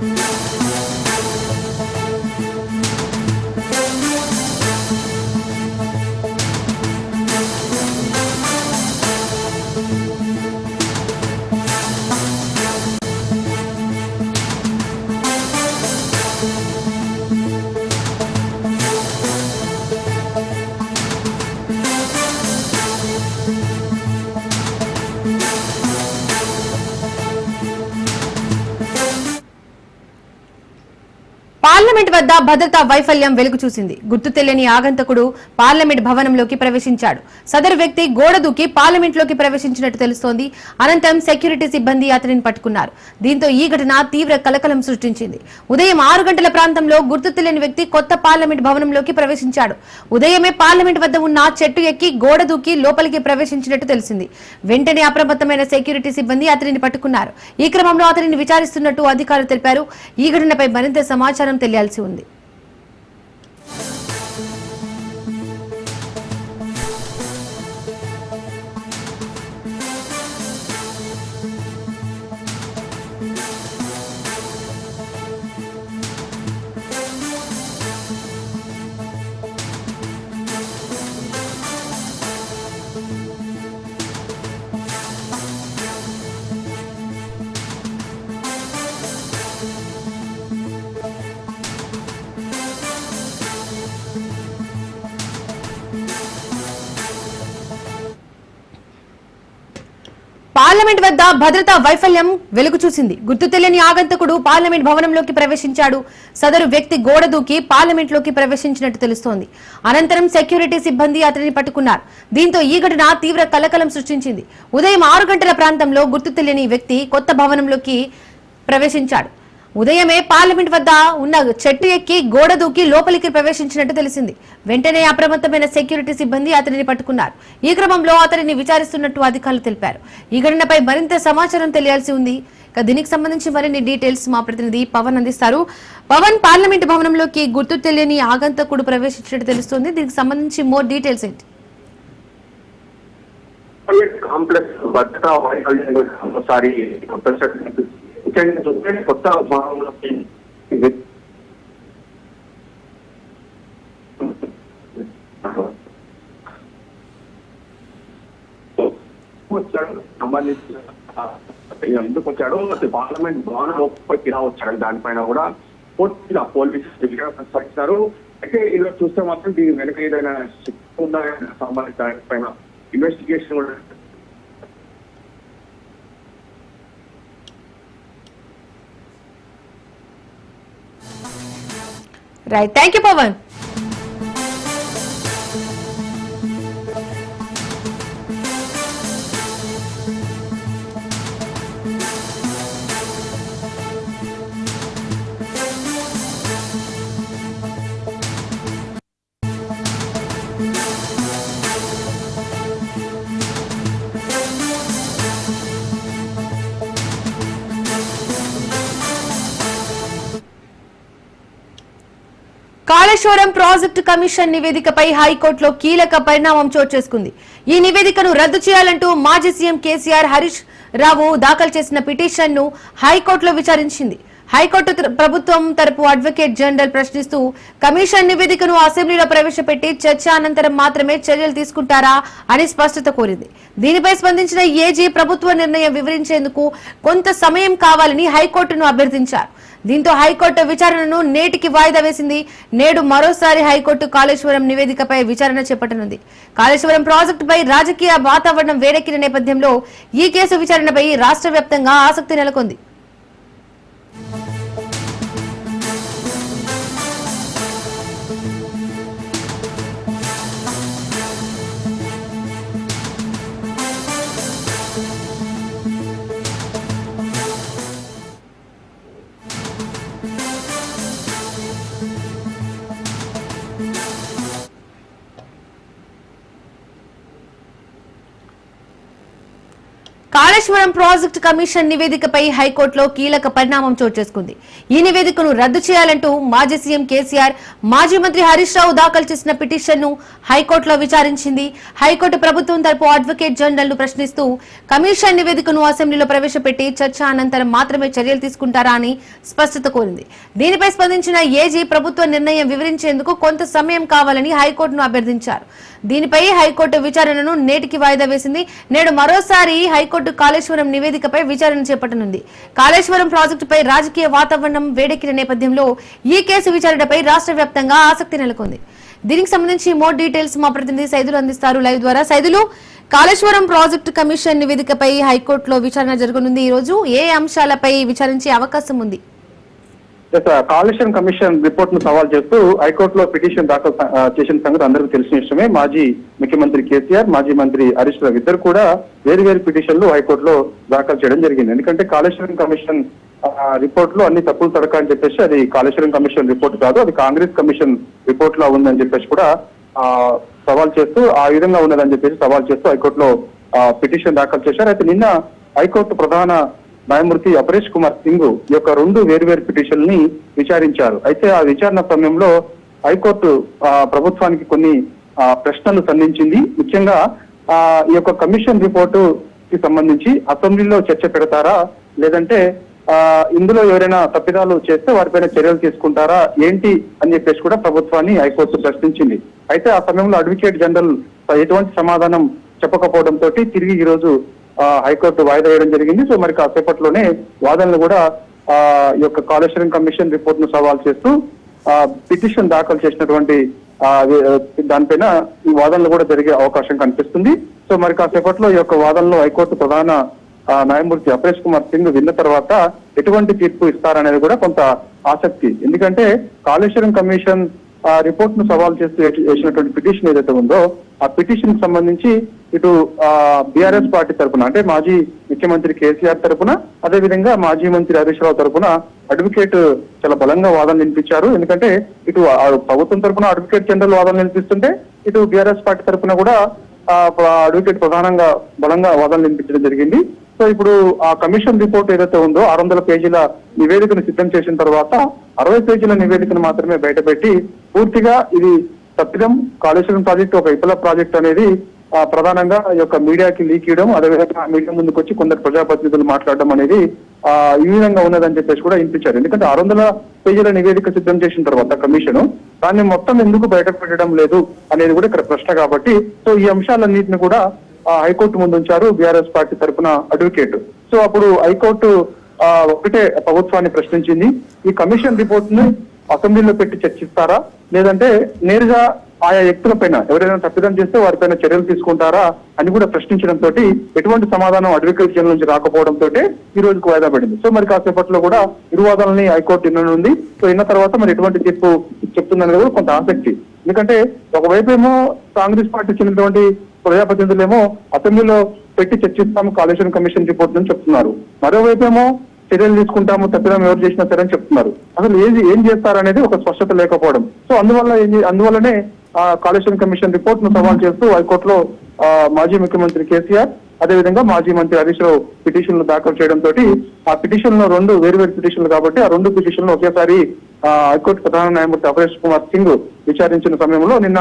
Parliament వద్ద భద్రతా వైఫల్యం వెలుగు చూసింది. గుర్తు తెలియని ఆగంతకుడు పార్లమెంట్ భవనంలోకి ప్రవేశించాడు. సదరు వ్యక్తి గోడ దూకి పార్లమెంట్లోకి ప్రవేశించినట్టు తెలుస్తోంది. అనంతరం సెక్యూరిటీ సిబ్బంది అతనిని పట్టుకున్నారు. దీంతో ఈ ఘటన తీవ్ర కలకలం సృష్టించింది. ఉదయం ఆరు గంటల ప్రాంతంలో గుర్తు తెలియని వ్యక్తి కొత్త పార్లమెంట్ భవనంలోకి ప్రవేశించాడు. ఉదయమే పార్లమెంట్ వద్ద ఉన్న చెట్టు ఎక్కి గోడ దూకి లోపలికి ప్రవేశించినట్టు తెలిసింది. వెంటనే అప్రమత్తమైన సెక్యూరిటీ సిబ్బంది అతనిని పట్టుకున్నారు. ఈ క్రమంలో అతనిని విచారిస్తున్నట్టు అధికారులు తెలిపారు. ఈ ఘటనపై మరింత సమాచారం తెలియాల్సి ఉంది. పార్లమెంట్ వద్ద భద్రతా వైఫల్యం వెలుగు చూసింది. గుర్తు తెలియని ఆగంతకుడు పార్లమెంట్ భవనంలోకి ప్రవేశించాడు. సదరు వ్యక్తి గోడ దూకి పార్లమెంట్లోకి ప్రవేశించినట్టు తెలుస్తోంది. అనంతరం సెక్యూరిటీ సిబ్బంది అతనిని పట్టుకున్నారు. దీంతో ఈ ఘటన తీవ్ర కలకలం సృష్టించింది. ఉదయం ఆరు గంటల ప్రాంతంలో గుర్తు తెలియని వ్యక్తి కొత్త భవనంలోకి ప్రవేశించాడు. ఉదయమే పార్లమెంట్ వద్ద ఉన్న చెట్టు ఎక్కి గోడ దూకి లోపలికి ప్రవేశించినట్టు తెలిసింది. వెంటనే అప్రమత్తమైన సెక్యూరిటీ సిబ్బంది అతనిని పట్టుకున్నారు. ఈ క్రమంలో అతనిని విచారిస్తున్నట్టు అధికారులు తెలిపారు. ఈ ఘటనపై మరింత సమాచారం తెలియాల్సి ఉంది. దీనికి సంబంధించి మరిన్ని డీటెయిల్స్ మా ప్రతినిధి పవన్ అందిస్తారు. పవన్ పార్లమెంట్ భవనంలోకి గుర్తు తెలియని ఆగంతకుడు ప్రవేశించినట్టు తెలుస్తుంది. దీనికి సంబంధించి మోర్ డీటెయిల్స్ ఏంటి? కాంప్లెక్స్ భద్రతా వైఫల్యం ఒకసారి ముఖ్యంగా చూస్తే కొత్త భవనంలోకి సంబంధించిన ఎందుకు వచ్చాడు అసలు పార్లమెంట్ భవనం లోపలికి ఇలా వచ్చాడు దానిపైన కూడా పూర్తిగా పోలీసులు ప్రస్తావించారు అయితే ఇలా చూస్తే మాత్రం దీని వెనక ఏదైనా శక్తి ఉందా? సంబంధించిన దానిపైన ఇన్వెస్టిగేషన్ కూడా right thank you Pawan Kaleshwaram project commission నివేదికపై హైకోర్టులో కీలక పరిణామం చోటు చేసుకుంది. ఈ నివేదికను రద్దు చేయాలంటూ మాజీ సీఎం కేసీఆర్ హరీష్ రావు దాఖలు చేసిన పిటిషన్ను హైకోర్టులో విచారించింది. హైకోర్టు ప్రభుత్వం తరపు అడ్వకేట్ జనరల్ ప్రశ్నిస్తూ కమిషన్ నివేదికను అసెంబ్లీలో ప్రవేశపెట్టి చర్చ అనంతరం మాత్రమే చర్యలు తీసుకుంటారా అని స్పష్టత కోరింది. దీనిపై స్పందించిన ఏజీ ప్రభుత్వ నిర్ణయం వివరించేందుకు కొంత సమయం కావాలని హైకోర్టును అభ్యర్థించారు. దీంతో హైకోర్టు విచారణను నేటికి వాయిదా వేసింది. నేడు మరోసారి హైకోర్టు కాళేశ్వరం నివేదికపై విచారణ చేపట్టనుంది. కాళేశ్వరం ప్రాజెక్టుపై రాజకీయ వాతావరణం వేడెక్కిన నేపథ్యంలో ఈ కేసు విచారణపై రాష్ట్ర వ్యాప్తంగా ఆసక్తి నెలకొంది. కాళేశ్వరం ప్రాజెక్టు కమిషన్ నివేదికపై హైకోర్టులో కీలక పరిణామం చోటు చేసుకుంది. ఈ నివేదికను రద్దు చేయాలంటూ మాజీ సీఎం కేసీఆర్ మాజీ మంత్రి హరీష్ రావు దాఖలు చేసిన పిటిషన్ను హైకోర్టులో విచారించింది. హైకోర్టు ప్రభుత్వం తరపు అడ్వకేట్ జనరల్ను ప్రశ్నిస్తూ కమిషన్ నివేదికను అసెంబ్లీలో ప్రవేశపెట్టి చర్చ అనంతరం మాత్రమే చర్యలు తీసుకుంటారా అని స్పష్టత కోరింది. దీనిపై స్పందించిన ఏజీ ప్రభుత్వ నిర్ణయం వివరించేందుకు కొంత సమయం కావాలని హైకోర్టును అభ్యర్థించారు. దీనిపై హైకోర్టు విచారణను నేటికి వాయిదా వేసింది. నేడు మరోసారి హైకోర్టు కాళేశ్వరం నివేదికపై విచారణ చేపట్టనుంది. కాళేశ్వరం ప్రాజెక్టుపై రాజకీయ వాతావరణం వేడెక్కిన నేపథ్యంలో ఈ కేసు విచారణపై రాష్ట్ర వ్యాప్తంగా ఆసక్తి నెలకొంది. దీనికి సంబంధించి మోర్ డీటెయిల్స్ మా ప్రతినిధి సైదులు అందిస్తారు. లైవ్ ద్వారా సైదులు కాళేశ్వరం ప్రాజెక్టు కమిషన్ నివేదికపై హైకోర్టులో విచారణ జరగనుంది. ఈ రోజు ఏ అంశాలపై విచారించే అవకాశం ఉంది? కాలుష్యం కమిషన్ రిపోర్ట్ను సవాల్ చేస్తూ హైకోర్టులో పిటిషన్ దాఖలు చేసిన సంగతి అందరికీ తెలిసిన విషయమే. మాజీ ముఖ్యమంత్రి కేసీఆర్ మాజీ మంత్రి హరీష్ రావు ఇద్దరు కూడా వేరు వేరు పిటిషన్లు హైకోర్టులో దాఖలు చేయడం జరిగింది. ఎందుకంటే కాళేశ్వరం కమిషన్ రిపోర్ట్లో అన్ని తప్పులు తడక అని చెప్పేసి అది కాళేశ్వరం కమిషన్ రిపోర్ట్ కాదు అది కాంగ్రెస్ కమిషన్ రిపోర్ట్లో ఉందని చెప్పేసి కూడా ఆ, సవాల్ చేస్తూ ఆ విధంగా ఉన్నదని చెప్పేసి సవాల్ చేస్తూ హైకోర్టులో పిటిషన్ దాఖలు చేశారు. అయితే నిన్న హైకోర్టు ప్రధాన న్యాయమూర్తి అపరేష్ కుమార్ సింగ్ ఈ యొక్క రెండు వేర్వేరు పిటిషన్ని విచారించారు. అయితే ఆ విచారణ సమయంలో హైకోర్టు ప్రభుత్వానికి కొన్ని ప్రశ్నలు సంధించింది. ముఖ్యంగా ఆ, ఈ యొక్క కమిషన్ రిపోర్టు కి సంబంధించి అసెంబ్లీలో చర్చ పెడతారా? లేదంటే ఆ, ఇందులో ఎవరైనా తప్పిదాలు చేస్తే వారిపైన చర్యలు తీసుకుంటారా? ఏంటి? అని చెప్పేసి కూడా ప్రభుత్వాన్ని హైకోర్టు ప్రశ్నించింది. అయితే ఆ సమయంలో అడ్వకేట్ జనరల్ ఎటువంటి సమాధానం చెప్పకపోవడంతో తిరిగి ఈరోజు హైకోర్టు వాయిదా వేయడం జరిగింది. సో మరి కాసేపట్లోనే వాదనలు కూడా ఆ, ఈ యొక్క కాళేశ్వరం కమిషన్ రిపోర్ట్ను సవాల్ చేస్తూ ఆ, పిటిషన్ దాఖలు చేసినటువంటి ఆ, దానిపైన ఈ వాదనలు కూడా జరిగే అవకాశం కనిపిస్తుంది. సో మరి కాసేపట్లో ఈ యొక్క వాదనలో హైకోర్టు ప్రధాన న్యాయమూర్తి అపరేష్ కుమార్ సింగ్ విన్న తర్వాత ఎటువంటి తీర్పు ఇస్తారనేది కూడా కొంత ఆసక్తి. ఎందుకంటే కాళేశ్వరం కమిషన్ ఆ రిపోర్ట్ను సవాల్ చేస్తూ వేసినటువంటి పిటిషన్ ఏదైతే ఉందో ఆ పిటిషన్కి సంబంధించి ఇటు బీఆర్ఎస్ పార్టీ తరపున అంటే మాజీ ముఖ్యమంత్రి కేసీఆర్ తరపున అదే విధంగా మాజీ మంత్రి హరీష్ రావు తరపున అడ్వకేట్ చాలా బలంగా వాదనలు వినిపించారు. ఎందుకంటే ఇటు ప్రభుత్వం తరపున అడ్వకేట్ జనరల్ వాదనలు వినిపిస్తుంటే ఇటు బీఆర్ఎస్ పార్టీ తరఫున కూడా ఆ అడ్వకేట్ ప్రధానంగా బలంగా వాదనలు వినిపించడం జరిగింది. సో ఇప్పుడు ఆ కమిషన్ రిపోర్ట్ ఏదైతే ఉందో ఆరు వందల పేజీల నివేదికను సిద్ధం చేసిన తర్వాత అరవై పేజీల నివేదికను మాత్రమే బయటపెట్టి పూర్తిగా ఇది తప్పిదం కాళేశ్వరం ప్రాజెక్ట్ ఒక విఫల ప్రాజెక్ట్ అనేది ప్రధానంగా ఈ యొక్క మీడియాకి లీక్ ఇవ్వడం అదేవిధంగా మీడియా ముందుకు వచ్చి కొందరు ప్రజాప్రతినిధులు మాట్లాడడం అనేది ఆ ఈ విధంగా ఉన్నదని చెప్పేసి కూడా వినిపించారు. ఎందుకంటే ఆరు వందల పేజీల నివేదిక సిద్ధం చేసిన తర్వాత కమిషన్ దాన్ని మొత్తం ఎందుకు బయటకు పెట్టడం లేదు అనేది కూడా ఇక్కడ ప్రశ్న కాబట్టి సో ఈ అంశాలన్నింటిని కూడా హైకోర్టు ముందు ఉంచారు బీఆర్ఎస్ పార్టీ తరఫున అడ్వకేట్. సో అప్పుడు హైకోర్టు ఒకటే ప్రభుత్వాన్ని ప్రశ్నించింది. ఈ కమిషన్ రిపోర్ట్ని అసెంబ్లీలో పెట్టి చర్చిస్తారా? లేదంటే నేరుగా ఆయా వ్యక్తులపైన ఎవరైనా తప్పిదం చేస్తే వారిపైన చర్యలు తీసుకుంటారా అని కూడా ప్రశ్నించడంతో ఎటువంటి సమాధానం అడ్వకేట్ జనరల్ నుంచి రాకపోవడంతో ఈ రోజుకు వాయిదా పడింది. సో మరి కాసేపట్లో కూడా ఇరువాదాలని హైకోర్టు ఉంది సో విన్న తర్వాత మరి ఎటువంటి తీర్పు చెప్తుందనేది కూడా కొంత ఆసక్తి. ఎందుకంటే ఒకవైపు ఏమో కాంగ్రెస్ పార్టీ చెందినటువంటి ప్రజాప్రతినిధులేమో అసెంబ్లీలో పెట్టి చర్చిస్తాము కాళేశ్వరం కమిషన్ రిపోర్ట్ నుంచి చెప్తున్నారు. మరోవైపు ఏమో చర్యలు తీసుకుంటాము తప్పిదం ఎవరు చేసినా సరే అని చెప్తున్నారు. అసలు ఏది ఏం చేస్తారనేది ఒక స్పష్టత లేకపోవడం. సో అందువల్ల అందువల్లనే ఆ కాళేశ్వరం కమిషన్ రిపోర్ట్ను సవాల్ చేస్తూ హైకోర్టులో ఆ, మాజీ ముఖ్యమంత్రి కేసీఆర్ అదేవిధంగా మాజీ మంత్రి హరీష్ రావు పిటిషన్లు దాఖలు చేయడంతో ఆ పిటిషన్లో రెండు వేరు పిటిషన్లు కాబట్టి ఆ రెండు పిటిషన్లు ఒకేసారి హైకోర్టు ప్రధాన న్యాయమూర్తి అపరేష్ కుమార్ సింగ్ విచారించిన సమయంలో నిన్న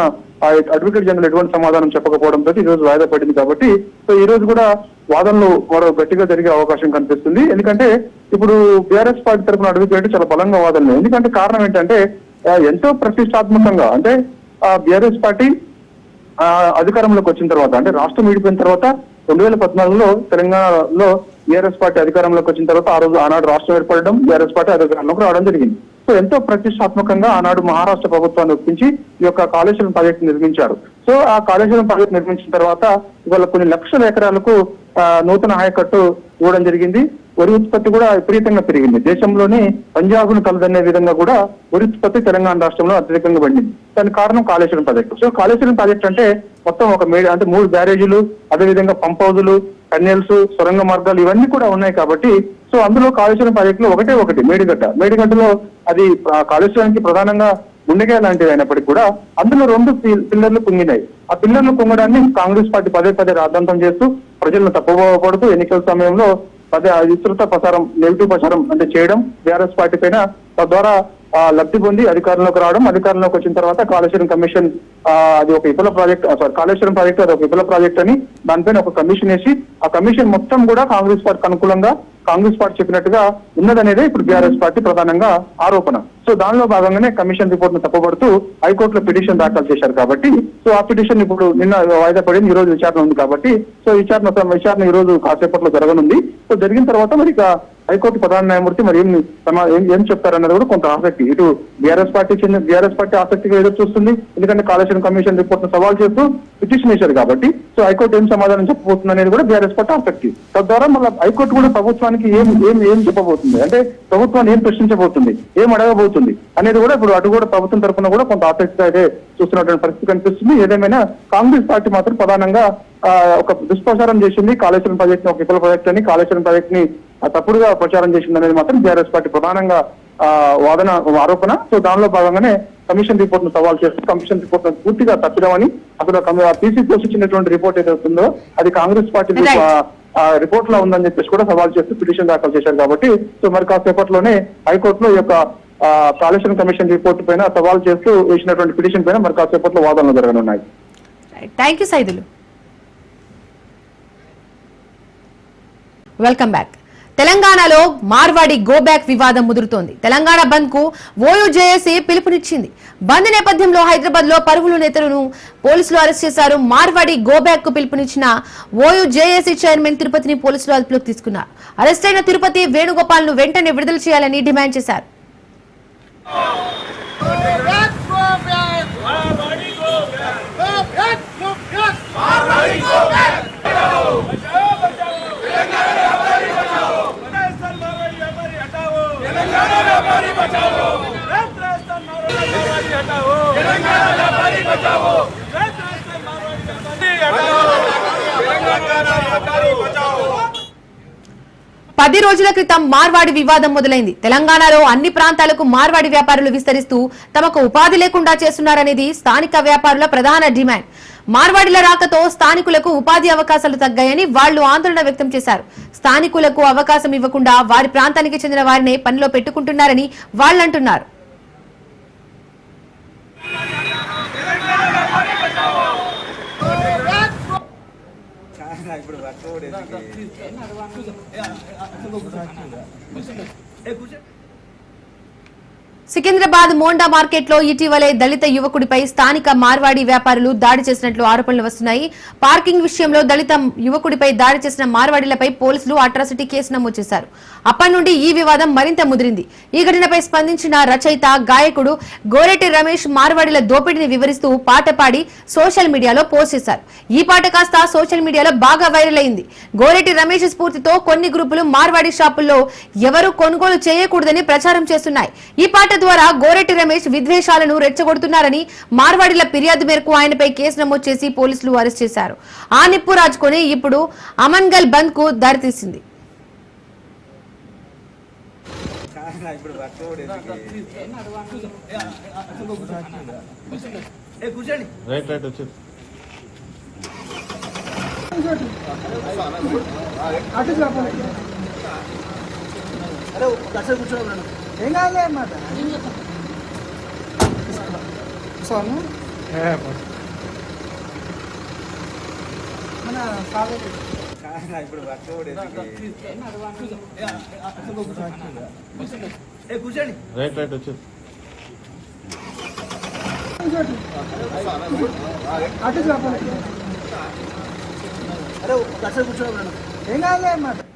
అడ్వకేట్ జనరల్ ఎటువంటి సమాధానం చెప్పకపోవడంతో ఈ రోజు వాయిదా పడింది కాబట్టి సో ఈ రోజు కూడా వాదనలు మరో గట్టిగా జరిగే అవకాశం కనిపిస్తుంది. ఎందుకంటే ఇప్పుడు బీఆర్ఎస్ పార్టీ తరఫున అడ్వకేట్ చాలా బలంగా వాదనలు. ఎందుకంటే కారణం ఏంటంటే ఎంతో ప్రతిష్టాత్మకంగా అంటే బీఆర్ఎస్ పార్టీ ఆ, అధికారంలోకి వచ్చిన తర్వాత అంటే రాష్ట్రం విడిపోయిన తర్వాత రెండు వేల పద్నాలుగులో తెలంగాణలో బీఆర్ఎస్ పార్టీ అధికారంలోకి వచ్చిన తర్వాత ఆ రోజు ఆనాడు రాష్ట్రం ఏర్పడడం బీఆర్ఎస్ పార్టీ అధికారంలోకి రావడం జరిగింది. సో ఎంతో ప్రతిష్టాత్మకంగా ఆనాడు మహారాష్ట్ర ప్రభుత్వాన్ని ఒప్పించి ఈ యొక్క కాళేశ్వరం ప్రాజెక్టు నిర్మించారు. సో ఆ కాళేశ్వరం ప్రాజెక్టు నిర్మించిన తర్వాత ఇవాళ కొన్ని లక్షల ఎకరాలకు నూతన ఆయకట్టు ఇవ్వడం జరిగింది. వరి ఉత్పత్తి కూడా విపరీతంగా పెరిగింది. దేశంలోనే పంజాబ్ను కలదనే విధంగా కూడా వరి ఉత్పత్తి తెలంగాణ రాష్ట్రంలో అత్యధికంగా పండింది. దానికి కారణం Kaleshwaram project. So Kaleshwaram project అంటే మొత్తం ఒక మేడ అంటే మూడు బ్యారేజీలు అదేవిధంగా పంప్ హౌజులు టన్నెల్స్ సొరంగ మార్గాలు ఇవన్నీ కూడా ఉన్నాయి కాబట్టి సో అందులో కాళేశ్వరం ప్రాజెక్టులో ఒకటే ఒకటి మేడిగడ్డ. మేడిగడ్డలో అది కాళేశ్వరానికి ప్రధానంగా గుండెకాయ లాంటివి అయినప్పటికీ కూడా అందులో రెండు పిల్లర్లు కుంగినాయి. ఆ పిల్లర్లు కుంగడాన్ని కాంగ్రెస్ పార్టీ పదే పదే రాద్ధాంతం చేస్తూ ప్రజలను తప్పుపడుతూ ఎన్నికల సమయంలో పదే విస్తృత ప్రసారం నెగిటివ్ ప్రచారం అంటే చేయడం బీఆర్ఎస్ పార్టీ పైన తద్వారా లబ్ధి పొంది అధికారంలోకి రావడం అధికారంలోకి వచ్చిన తర్వాత కాళేశ్వరం కమిషన్ అది ఒక విఫల ప్రాజెక్ట్ సారీ కాళేశ్వరం ప్రాజెక్ట్ అది ఒక విఫల ప్రాజెక్ట్ అని దానిపైన ఒక కమిషన్ వేసి ఆ కమిషన్ మొత్తం కూడా కాంగ్రెస్ పార్టీకి అనుకూలంగా కాంగ్రెస్ పార్టీ చెప్పినట్టుగా ఉన్నదనేదే ఇప్పుడు బీఆర్ఎస్ పార్టీ ప్రధానంగా ఆరోపణ. సో దానిలో భాగంగానే కమిషన్ రిపోర్ట్ను తప్పబడుతూ హైకోర్టులో పిటిషన్ దాఖలు చేశారు కాబట్టి సో ఆ పిటిషన్ ఇప్పుడు నిన్న వాయిదా పడింది ఈ రోజు విచారణ ఉంది కాబట్టి సో విచారణ విచారణ ఈ రోజు కాసేపట్లో జరగనుంది. సో జరిగిన తర్వాత మరి హైకోర్టు ప్రధాన న్యాయమూర్తి మరి ఏం ఏం ఏం చెప్తారన్నది కూడా కొంత ఆసక్తి. ఇటు బీఆర్ఎస్ పార్టీ చెందిన బీఆర్ఎస్ పార్టీ ఆసక్తిగా ఎదురు చూస్తుంది. ఎందుకంటే కాళేశ్వరం కమిషన్ రిపోర్ట్ను సవాల్ చేస్తూ పిటిషన్ వేశారు కాబట్టి. సో హైకోర్టు ఏం సమాధానం చెప్పబోతుంది అనేది కూడా బీఆర్ఎస్ పార్టీ ఆసక్తి. తద్వారా మళ్ళీ హైకోర్టు కూడా ప్రభుత్వానికి ఏం ఏం ఏం చెప్పబోతుంది? అంటే ప్రభుత్వాన్ని ఏం ప్రశ్నించబోతుంది? ఏం అడగబోతుంది? అనేది కూడా ఇప్పుడు అటు కూడా ప్రభుత్వం తరఫున కూడా కొంత ఆసక్తిగా అయితే చూస్తున్నటువంటి పరిస్థితి కనిపిస్తుంది. ఏదేమైనా కాంగ్రెస్ పార్టీ మాత్రం ప్రధానంగా ఆ, ఒక దుష్ప్రచారం చేసింది కాళేశ్వరం ప్రాజెక్ట్ని ఒక ఇతర ప్రాజెక్ట్ అని కాళేశ్వరం ప్రాజెక్ట్ని తప్పుడుగా ప్రచారం చేసింది అనేది మాత్రం బీఆర్ఎస్ పార్టీ ప్రధానంగా వాదన ఆరోపణ. సో దానిలో భాగంగానే కమిషన్ రిపోర్ట్ను సవాల్ చేస్తూ కమిషన్ రిపోర్ట్ను పూర్తిగా తప్పిదమని అసలు పీసీ పోషించినటువంటి రిపోర్ట్ ఏదైతే ఉందో అది కాంగ్రెస్ పార్టీ రిపోర్ట్లో ఉందని చెప్పేసి కూడా సవాల్ చేస్తూ పిటిషన్ దాఖలు చేశారు కాబట్టి సో మరి కాసేపట్లోనే హైకోర్టులో ఈ యొక్క కాళేశ్వరం కమిషన్ రిపోర్ట్ పైన సవాల్ చేస్తూ వేసినటువంటి పిటిషన్ పైన మరి కాసేపట్లో వాదనలు జరగనున్నాయి. Thank you Saidulu. Welcome back. తెలంగాణలో మార్వాడి గోబ్యాక్ వివాదం ముదురుతోంది. తెలంగాణ బంద్కు ఓయూజేఏసీ పిలుపునిచ్చింది. బంద్ నేపథ్యంలో హైదరాబాద్లో పరుగులు నేతలను పోలీసులు అరెస్ట్ చేశారు. మార్వాడి గోబ్యాక్కు పిలుపునిచ్చిన ఓయూజేఏసీ చైర్మన్ తిరుపతిని పోలీసులు అదుపులోకి తీసుకున్నారు. అరెస్ట్ అయిన తిరుపతి వేణుగోపాల్ను వెంటనే విడుదల చేయాలని డిమాండ్ చేశారు. పది రోజుల క్రితం మార్వాడి వివాదం మొదలైంది. తెలంగాణలో అన్ని ప్రాంతాలకు మార్వాడి వ్యాపారులు విస్తరిస్తూ తమకు ఉపాధి లేకుండా చేస్తున్నారనేది స్థానిక వ్యాపారుల ప్రధాన డిమాండ్. మార్వాడిల రాకతో స్థానికులకు ఉపాధి అవకాశాలు తగ్గాయని వాళ్ళు ఆందోళన వ్యక్తం చేశారు. స్థానికులకు అవకాశం ఇవ్వకుండా వారి ప్రాంతానికి చెందిన వారినే పనిలో పెట్టుకుంటున్నారని వాళ్ళంటున్నారు. ఇప్పుడు వర్క్ కూడా సికింద్రాబాద్ మోండా మార్కెట్లో ఇటీవలే దళిత యువకుడిపై స్థానిక మార్వాడి వ్యాపారులు దాడి చేసినట్లు ఆరోపణలు వస్తున్నాయి. పార్కింగ్ విషయంలో దళిత యువకుడిపై దాడి చేసిన మార్వాడీలపై పోలీసులు అట్రాసిటీ కేసు నమోదు చేశారు. అప్పటి నుండి ఈ వివాదం మరింత ముదిరింది. ఈ ఘటనపై స్పందించిన రచయిత గాయకుడు గోరెటి రమేష్ మార్వాడీల దోపిడీని వివరిస్తూ పాట పాడి సోషల్ మీడియాలో పోస్ట్ చేశారు. ఈ పాట కాస్త సోషల్ మీడియాలో బాగా వైరల్ అయింది. గోరెటి రమేష్ స్ఫూర్తితో కొన్ని గ్రూపులు మార్వాడి షాపుల్లో ఎవరు కొనుగోలు చేయకూడదని ప్రచారం చేస్తున్నాయి. ఈ పాట ద్వారా గోరెట్టి రమేష్ విద్వేషాలను రెచ్చగొడుతున్నారని మార్వాడిల ఫిర్యాదు మేరకు ఆయనపై కేసు నమోదు చేసి పోలీసులు అరెస్ట్ చేశారు. ఆ నిప్పు రాజుకొని ఇప్పుడు అమన్గల్ బంద్కు దారితీసింది రైట్ రైట్ ఏం కాదులే అన్నమాట సోను మన కాలేజీ రైట్ రైట్ వచ్చి అటు చెప్పాలి ఏం కాదులే అన్నమాట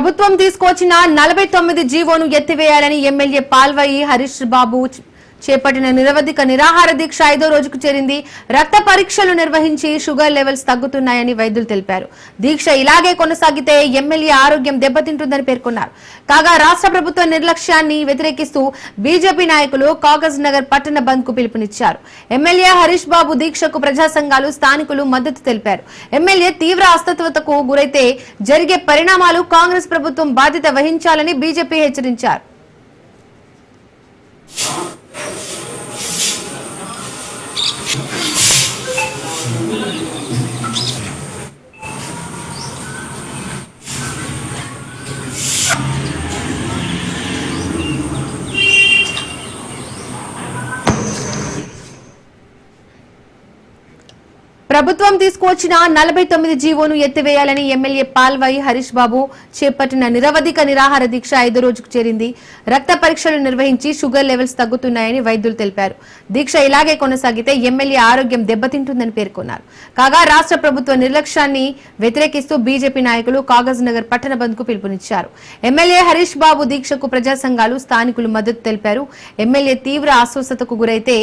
ప్రభుత్వం తీసుకొచ్చిన నలభై తొమ్మిది జీవోను ఎత్తివేయాలని ఎమ్మెల్యే పాల్వాయి హరీష్ బాబు చేపట్టిన నిరవధిక నిరాహార దీక్ష ఐదో రోజుకు చేరింది. రక్త పరీక్షలు నిర్వహించి షుగర్ లెవెల్స్ తగ్గుతున్నాయని వైద్యులు తెలిపారు. దీక్ష ఇలాగే కొనసాగితే ఎమ్మెల్యే ఆరోగ్యం దెబ్బతింటుందని పేర్కొన్నారు. కాగా రాష్ట్ర ప్రభుత్వ నిర్లక్ష్యాన్ని వ్యతిరేకిస్తూ బీజేపీ నాయకులు కాగజ్ నగర్ పట్టణ బంద్కు పిలుపునిచ్చారు. ఎమ్మెల్యే హరీష్ బాబు దీక్షకు ప్రజా సంఘాలు స్థానికులు మద్దతు తెలిపారు. ఎమ్మెల్యే తీవ్ర అస్తత్వతకు గురైతే జరిగే పరిణామాలు కాంగ్రెస్ ప్రభుత్వం బాధ్యత వహించాలని బీజేపీ హెచ్చరించారు. ప్రభుత్వం తీసుకువచ్చిన నలభై తొమ్మిది జీవోను ఎత్తివేయాలని ఎమ్మెల్యే పాల్వాయి హరీష్ బాబు చేపట్టిన నిరవధిక నిరాహార దీక్ష ఐదో రోజుకు చేరింది. రక్త పరీక్షలు నిర్వహించి షుగర్ లెవెల్స్ తగ్గుతున్నాయని వైద్యులు తెలిపారు. దీక్ష ఇలాగే కొనసాగితే ఎమ్మెల్యే ఆరోగ్యం దెబ్బతింటుందని పేర్కొన్నారు. కాగా రాష్ట్ర ప్రభుత్వ నిర్లక్ష్యాన్ని వ్యతిరేకిస్తూ బీజేపీ నాయకులు కాగజ్ నగర్ పట్టణ బంద్కు పిలుపునిచ్చారు. ఎమ్మెల్యే హరీష్ బాబు దీక్షకు ప్రజా సంఘాలు స్థానికులు మద్దతు తెలిపారు. ఎమ్మెల్యే తీవ్ర అస్వస్థతకు గురైతే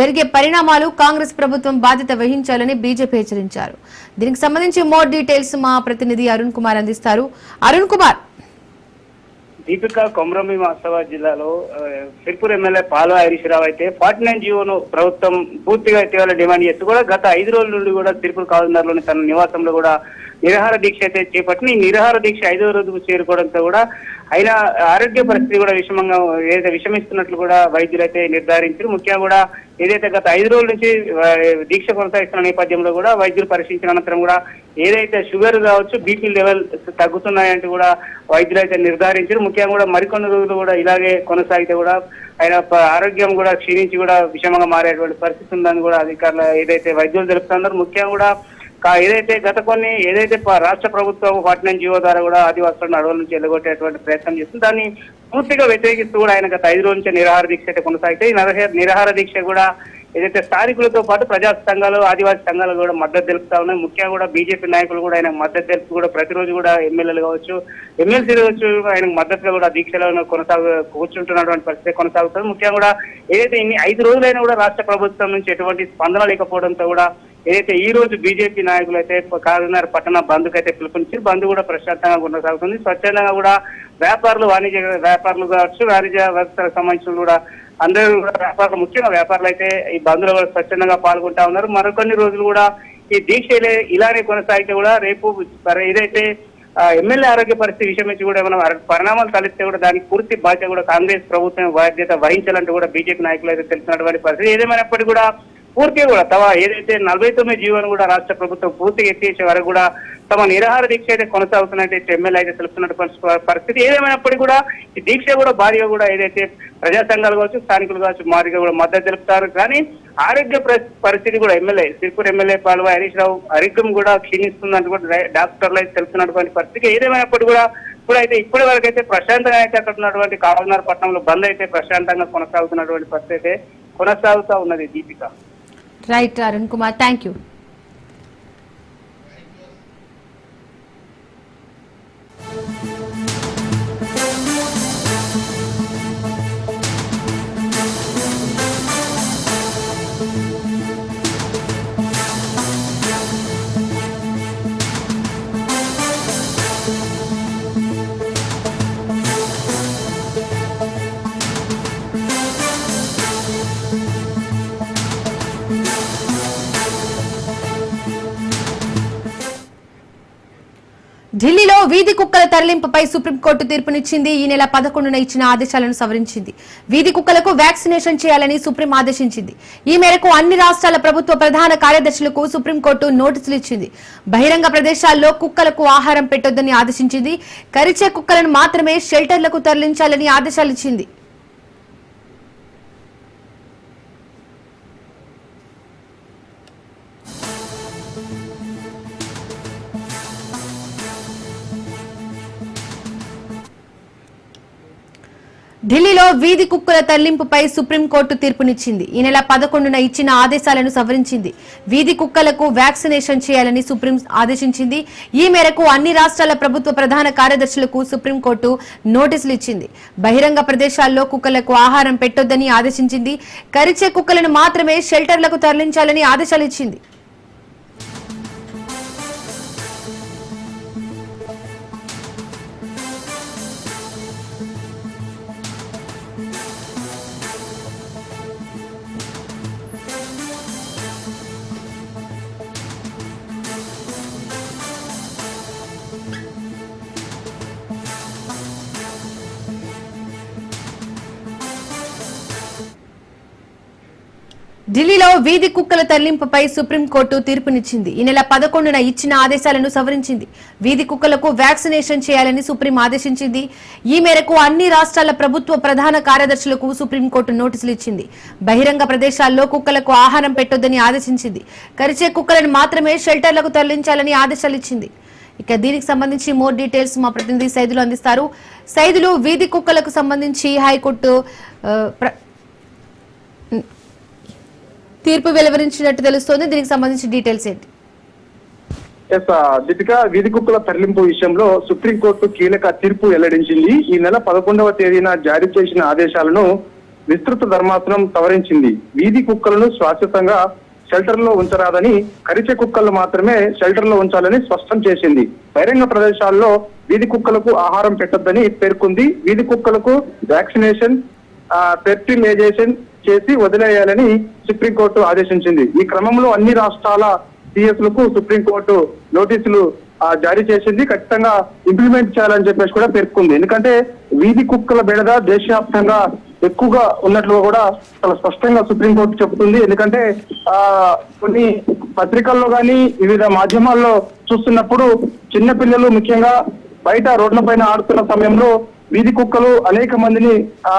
జరిగే పరిణామాలు కాంగ్రెస్ ప్రభుత్వం బాధ్యత వహించాలని బీజేపీ హెచ్చరించారు. దీనికి సంబంధించి మోర్ డీటెయిల్స్ మా ప్రతినిధి అరుణ్ కుమార్ అందిస్తారు. అరుణ్ కుమార్. దీపిక కొమరమి మాసాబాద్ జిల్లాలో సిర్పూర్ ఎమ్మెల్యే పాలో హరీశ్రావు అయితే ఫార్టీ నైన్ జీవోను ప్రభుత్వం పూర్తిగా ఇటీవల డిమాండ్ చేస్తూ కూడా గత ఐదు రోజుల నుండి కూడా సిర్పూర్ కావలనర్లోని తన నివాసంలో కూడా నిరాహార దీక్ష అయితే చేపట్టిన. ఈ నిరాహార దీక్ష ఐదో రోజుకు చేరుకోవడంతో కూడా ఆయన ఆరోగ్య పరిస్థితి కూడా విషమంగా ఏదైతే విషమిస్తున్నట్లు కూడా వైద్యులు అయితే నిర్ధారించారు. ముఖ్యంగా కూడా ఏదైతే గత ఐదు రోజుల నుంచి దీక్ష కొనసాగిస్తున్న నేపథ్యంలో కూడా వైద్యులు పరిశీలించిన అనంతరం కూడా ఏదైతే షుగర్ కావచ్చు బీపీ లెవెల్ తగ్గుతున్నాయంటే కూడా వైద్యులు అయితే నిర్ధారించారు. ముఖ్యంగా కూడా మరికొన్ని రోజులు కూడా ఇలాగే కొనసాగితే కూడా ఆయన ప- ఆరోగ్యం కూడా క్షీణించి కూడా విషమంగా మారేటువంటి పరిస్థితి ఉందని కూడా అధికారులు ఏదైతే వైద్యులు తెలుపుతున్నారు. ముఖ్యంగా కూడా ఏదైతే గత కొన్ని ఏదైతే రాష్ట్ర ప్రభుత్వం ఫార్టీ నైన్ జీవో ద్వారా కూడా ఆదివాసులను అడవుల నుంచి వెళ్ళగొట్టేటువంటి ప్రయత్నం చేస్తుంది దాన్ని పూర్తిగా వ్యతిరేకిస్తూ కూడా ఆయన గత ఐదు రోజుల నుంచి నిరాహార దీక్ష అయితే కొనసాగితే ఈ నిరాహార దీక్ష కూడా ఏదైతే స్థానికులతో పాటు ప్రజా సంఘాలు ఆదివాసీ సంఘాలు కూడా మద్దతు తెలుపుతా ఉన్నాయి. ముఖ్యంగా కూడా బీజేపీ నాయకులు కూడా ఆయన మద్దతు తెలుపు కూడా ప్రతిరోజు కూడా ఎమ్మెల్యేలు కావచ్చు ఎమ్మెల్సీలు కావచ్చు ఆయనకు మద్దతుగా కూడా దీక్షలో కొనసాగు కూర్చుంటున్నటువంటి పరిస్థితి కొనసాగుతుంది. ముఖ్యంగా కూడా ఏదైతే ఇన్ని ఐదు రోజులైనా కూడా రాష్ట్ర ప్రభుత్వం నుంచి ఎటువంటి స్పందన లేకపోవడంతో కూడా ఏదైతే ఈ రోజు బీజేపీ నాయకులు అయితే కాకినాడ పట్టణ బంద్కు అయితే పిలుపునిచ్చి బంద్ కూడా ప్రశాంతంగా కొనసాగుతుంది. స్వచ్ఛందంగా కూడా వ్యాపారులు వాణిజ్య వ్యాపారులు కావచ్చు వాణిజ్య వ్యవస్థలకు సంబంధించిన కూడా అందరూ కూడా వ్యాపారులు ముఖ్యంగా వ్యాపారులు అయితే ఈ బంద్లో కూడా స్వచ్ఛందంగా పాల్గొంటా ఉన్నారు. మరికొన్ని రోజులు కూడా ఈ దీక్ష ఇలానే కొనసాగితే కూడా రేపు ఏదైతే ఎమ్మెల్యే ఆరోగ్య పరిస్థితి విషయం నుంచి కూడా ఏమైనా పరిణామాలు తలెత్తే కూడా దానికి పూర్తి బాధ్యత కూడా కాంగ్రెస్ ప్రభుత్వం బాధ్యత వహించాలంటూ కూడా బీజేపీ నాయకులు అయితే తెలిసినటువంటి పరిస్థితి. ఏదేమైనప్పటికీ కూడా పూర్తిగా కూడా తమ ఏదైతే నలభై తొమ్మిది జీవోను కూడా రాష్ట్ర ప్రభుత్వం పూర్తిగా ఎత్తించే వరకు కూడా తమ నిరాహార దీక్ష అయితే కొనసాగుతున్నట్టయితే ఎమ్మెల్యే అయితే తెలుస్తున్నటువంటి పరిస్థితి ఏదేమైనప్పటికీ కూడా ఈ దీక్ష కూడా భారీగా కూడా ఏదైతే ప్రజా సంఘాలు కావచ్చు స్థానికులు కావచ్చు మారిగా కూడా మద్దతు తెలుపుతారు. కానీ ఆరోగ్య పరిస్థితి కూడా ఎమ్మెల్యే సిరిపూర్ ఎమ్మెల్యే పాల్వ హరీష్ రావు ఆరోగ్యం కూడా క్షీణిస్తుందంటూ కూడా డాక్టర్లు అయితే తెలుస్తున్నటువంటి పరిస్థితి ఏదేమైనప్పటికీ కూడా ఇప్పుడు అయితే ఇప్పటి వరకు అయితే ప్రశాంతంగా అయితే అక్కడ ఉన్నటువంటి కావలనార్ పట్టణంలో బంద్ అయితే ప్రశాంతంగా కొనసాగుతున్నటువంటి పరిస్థితి అయితే కొనసాగుతా ఉన్నది Deepika. Right Arun Kumar thank you ఢిల్లీలో వీధి కుక్కల తరలింపుపై సుప్రీంకోర్టు తీర్పునిచ్చింది. ఈ నెల పదకొండున ఇచ్చిన ఆదేశాలను సవరించింది. వీధి కుక్కలకు వ్యాక్సినేషన్ చేయాలని సుప్రీం ఆదేశించింది. ఈ మేరకు అన్ని రాష్ట్రాల ప్రభుత్వ ప్రధాన కార్యదర్శులకు సుప్రీంకోర్టు నోటీసులు ఇచ్చింది. బహిరంగ ప్రదేశాల్లో కుక్కలకు ఆహారం పెట్టొద్దని ఆదేశించింది. కరిచే కుక్కలను మాత్రమే షెల్టర్లకు తరలించాలని ఆదేశాలు ఢిల్లీలో వీధి కుక్కల తరలింపుపై సుప్రీంకోర్టు తీర్పునిచ్చింది. ఈ నెల పదకొండున ఇచ్చిన ఆదేశాలను సవరించింది. వీధి కుక్కలకు వ్యాక్సినేషన్ చేయాలని సుప్రీం ఆదేశించింది. ఈ మేరకు అన్ని రాష్ట్రాల ప్రభుత్వ ప్రధాన కార్యదర్శులకు సుప్రీంకోర్టు నోటీసులు ఇచ్చింది. బహిరంగ ప్రదేశాల్లో కుక్కలకు ఆహారం పెట్టొద్దని ఆదేశించింది. కరిచే కుక్కలను మాత్రమే షెల్టర్లకు తరలించాలని ఆదేశాలు ఇచ్చింది. ఢిల్లీలో వీధి కుక్కల తరలింపుపై సుప్రీంకోర్టు తీర్పునిచ్చింది. ఈ నెల పదకొండున ఇచ్చిన ఆదేశాలను సవరించింది. వీధి కుక్కలకు వ్యాక్సినేషన్ చేయాలని సుప్రీం ఆదేశించింది. ఈ మేరకు అన్ని రాష్ట్రాల ప్రభుత్వ ప్రధాన కార్యదర్శులకు సుప్రీంకోర్టు నోటీసులు ఇచ్చింది. బహిరంగ ప్రదేశాల్లో కుక్కలకు ఆహారం పెట్టొద్దని ఆదేశించింది. కరిచే కుక్కలను మాత్రమే షెల్టర్లకు తరలించాలని ఆదేశాలు ఇచ్చింది. ఇక దీనికి సంబంధించి మోర్ డీటెయిల్స్ మా ప్రతినిధి సైదులు అందిస్తారు. సైదులు వీధి కుక్కలకు సంబంధించి హైకోర్టు తీర్పు వెలువరించినట్టు తెలుస్తోంది. దీనికి సంబంధించి డీటెయిల్స్ ఏంటి? దీపిక వీధి కుక్కల తరలింపు విషయంలో సుప్రీంకోర్టు కీలక తీర్పు వెల్లడించింది. ఈ నెల పదకొండవ తేదీన జారీ చేసిన ఆదేశాలను విస్తృత ధర్మాసనం సవరించింది. వీధి కుక్కలను శాశ్వతంగా షెల్టర్లో ఉంచరాదని కరిచే కుక్కలు మాత్రమే షెల్టర్లో ఉంచాలని స్పష్టం చేసింది. బహిరంగ ప్రదేశాల్లో వీధి కుక్కలకు ఆహారం పెట్టొద్దని పేర్కొంది. వీధి కుక్కలకు వ్యాక్సినేషన్ ఫెర్టిలైజేషన్ చేసి వదిలేయాలని సుప్రీంకోర్టు ఆదేశించింది. ఈ క్రమంలో అన్ని రాష్ట్రాల సిఎస్లకు సుప్రీంకోర్టు నోటీసులు జారీ చేసింది. ఖచ్చితంగా ఇంప్లిమెంట్ చేయాలని చెప్పేసి కూడా పేర్కొంది. ఎందుకంటే వీధి కుక్కల బెడద దేశవ్యాప్తంగా ఎక్కువగా ఉన్నట్లు కూడా చాలా స్పష్టంగా సుప్రీంకోర్టు చెబుతుంది. ఎందుకంటే ఆ కొన్ని పత్రికల్లో కానీ వివిధ మాధ్యమాల్లో చూస్తున్నప్పుడు చిన్నపిల్లలు ముఖ్యంగా బయట రోడ్ల పైన ఆడుతున్న సమయంలో వీధి కుక్కలు అనేక మందిని ఆ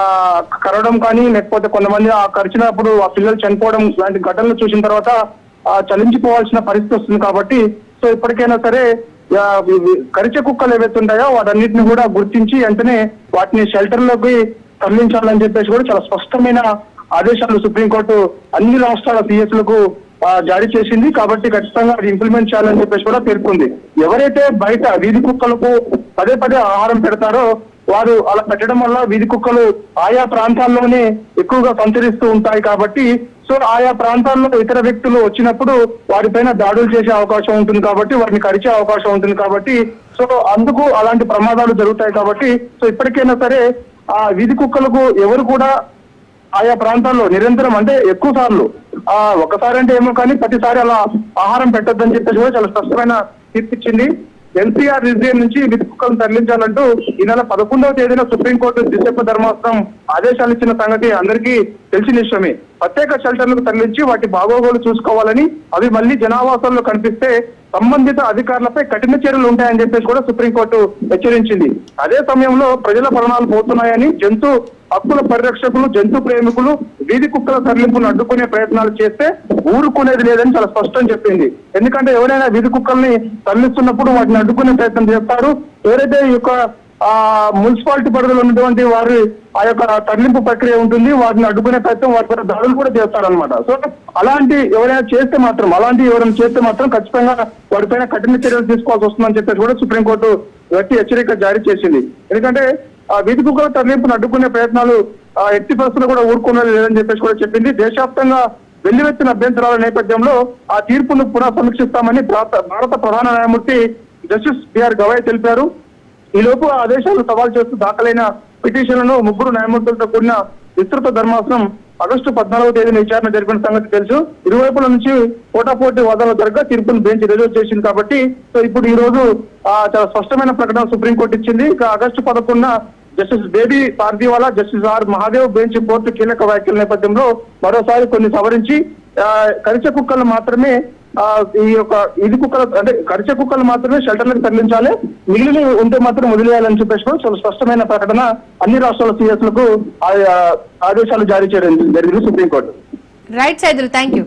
కరవడం కానీ లేకపోతే కొంతమంది ఆ కరిచినప్పుడు ఆ పిల్లలు చనిపోవడం లాంటి ఘటనలు చూసిన తర్వాత ఆ చలించిపోవాల్సిన పరిస్థితి వస్తుంది కాబట్టి సో ఇప్పటికైనా సరే కరిచే కుక్కలు ఏవైతే ఉంటాయో వాటన్నిటిని కూడా గుర్తించి వెంటనే వాటిని షెల్టర్లోకి తరలించాలని చెప్పేసి కూడా చాలా స్పష్టమైన ఆదేశాలు సుప్రీంకోర్టు అన్ని రాష్ట్రాల సిఎస్లకు జారీ చేసింది. కాబట్టి ఖచ్చితంగా అది ఇంప్లిమెంట్ చేయాలని చెప్పేసి కూడా పేర్కొంది. ఎవరైతే బయట వీధి కుక్కలకు పదే పదే ఆహారం పెడతారో వారు అలా పెట్టడం వల్ల వీధి కుక్కలు ఆయా ప్రాంతాల్లోనే ఎక్కువగా సంచరిస్తూ ఉంటాయి కాబట్టి సో ఆయా ప్రాంతాల్లో ఇతర వ్యక్తులు వచ్చినప్పుడు వారిపైన దాడులు చేసే అవకాశం ఉంటుంది కాబట్టి వారిని కరిచే అవకాశం ఉంటుంది కాబట్టి సో అందుకు అలాంటి ప్రమాదాలు జరుగుతాయి కాబట్టి సో ఇప్పటికైనా సరే ఆ వీధి కుక్కలకు ఎవరు కూడా ఆయా ప్రాంతాల్లో నిరంతరం అంటే ఎక్కువ సార్లు ఆ ఒకసారి అంటే ఏమో కానీ ప్రతిసారి అలా ఆహారం పెట్టొద్దని చెప్పేసి కూడా చాలా స్పష్టమైన తీర్పిచ్చింది ఎన్సీఆర్ రిజియం నుంచి విధి కుక్కలను తరలించాలంటూ ఈ నెల పదకొండవ తేదీన సుప్రీంకోర్టు ద్విచక్ర ధర్మాసనం ఆదేశాలు ఇచ్చిన సంగతి అందరికీ తెలిసిన విషయమే. ప్రత్యేక షెల్టర్లకు తరలించి వాటి బాగోగులు చూసుకోవాలని అవి మళ్ళీ జనావాసంలో కనిపిస్తే సంబంధిత అధికారులపై కఠిన చర్యలు ఉంటాయని చెప్పేసి కూడా సుప్రీంకోర్టు హెచ్చరించింది. అదే సమయంలో ప్రజల ప్రాణాలు పోతున్నాయని జంతు హక్కుల పరిరక్షకులు జంతు ప్రేమికులు వీధి కుక్కల తరలింపును అడ్డుకునే ప్రయత్నాలు చేస్తే ఊరుకునేది లేదని చాలా స్పష్టం చెప్పింది. ఎందుకంటే ఎవరైనా వీధి కుక్కల్ని తరలిస్తున్నప్పుడు వాటిని అడ్డుకునే ప్రయత్నం చేస్తారు. ఎవరైతే ఈ యొక్క మున్సిపాలిటీ పరిధిలో ఉన్నటువంటి వారి ఆ యొక్క తరలింపు ప్రక్రియ ఉంటుంది. వాటిని అడ్డుకునే ప్రయత్నం వారి పైన దాడులు కూడా చేస్తారనమాట సో అలాంటి ఎవరైనా చేస్తే మాత్రం అలాంటి ఎవరైనా చేస్తే మాత్రం ఖచ్చితంగా వారిపైన కఠిన చర్యలు తీసుకోవాల్సి వస్తుందని చెప్పేసి కూడా సుప్రీంకోర్టు గట్టి హెచ్చరిక జారీ చేసింది. ఎందుకంటే ఆ వీధి కుక్కల తరలింపును అడ్డుకునే ప్రయత్నాలు ఆ ఎట్టి పరిస్థితులు కూడా ఊరుకున్నది లేదని చెప్పేసి కూడా చెప్పింది. దేశవ్యాప్తంగా వెల్లువెత్తిన అభ్యంతరాల నేపథ్యంలో ఆ తీర్పును పునః సమీక్షిస్తామని భారత భారత ప్రధాన న్యాయమూర్తి జస్టిస్ బిఆర్ గవాయ్ తెలిపారు. ఈ లోపు ఆ ఆదేశాలు సవాల్ చేస్తూ దాఖలైన పిటిషన్లను ముగ్గురు న్యాయమూర్తులతో కూడిన విస్తృత ధర్మాసనం ఆగస్టు పద్నాలుగో తేదీన విచారణ జరిపిన సంగతి తెలుసు. ఇరువైపుల నుంచి పోటాపోటీ వాదనలు జరగ తీర్పును బెంచ్ రిజర్వ్ చేసింది కాబట్టి సో ఇప్పుడు ఈ రోజు ఆ, చాలా స్పష్టమైన ప్రకటన సుప్రీంకోర్టు ఇచ్చింది. ఇక ఆగస్టు పదకొండున justice baby Pardiwala justice R Mahadev bench court కీలక వ్యాఖ్యల నేపథ్యంలో మరోసారి కొన్ని సవరించి కరిచ కుక్కలు మాత్రమే ఈ యొక్క ఇది కుక్కలు అంటే కరిచ కుక్కలు మాత్రమే షెల్టర్లకు తరలించాలి. మిగిలిన ఉంటే మాత్రం వదిలేయాలని చెప్పేసి చాలా స్పష్టమైన ప్రకటన అన్ని రాష్ట్రాల సీఎస్లకు ఆదేశాలు జారీ చేయడం జరిగింది supreme court. Right Saidulu thank you